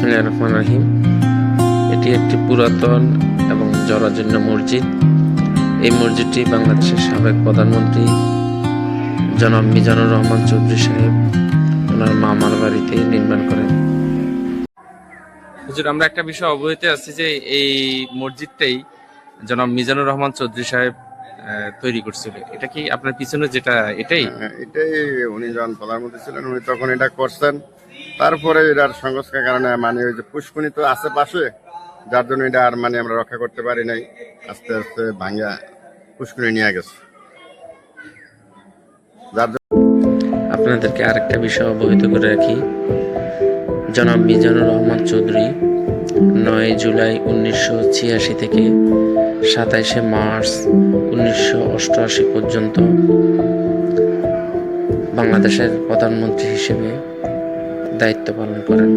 বিসমিল্লাহির রহমানির রহিম। এটি একটি পুরাতন এবং জরাজীর্ণ মসজিদ। এই মসজিদটি বাংলাদেশের সাবেক প্রধানমন্ত্রী জনাব মিজানুর রহমান চৌধুরী সাহেব ওনার মামার বাড়িতে নির্মাণ করেন। হুজুর আমরা একটা বিষয় অবহিত আছি যে এই মসজিদটাই জনাব মিজানুর রহমান চৌধুরী সাহেব আহ, তৈরি করছিল। এটা কি আপনার পিছনে যেটা এটাই? হ্যাঁ, এটাই উনি যখন প্রধানমন্ত্রী ছিলেন উনি তখন এটা করছেন। তারপরে এটার সংস্কার কারণে মানে ওই যে পুষ্কুনি তো আছে পাশে, যার জন্য এটা আর মানে আমরা রক্ষা করতে পারি নাই, আস্তে আস্তে ভাঙ্গা পুষ্কুনি নিয়ে গেছে। যার আপনাদেরকে আরেকটা বিষয় অবহিত করে রাখি। জনাব মিজানুর রহমান চৌধুরী নয় জুলাই উনিশশো ছিয়াশি থেকে সাতাইশে মার্চ উনিশশো অষ্টআশি পর্যন্ত বাংলাদেশের প্রধানমন্ত্রী হিসেবে দায়িত্ব পালন করেন।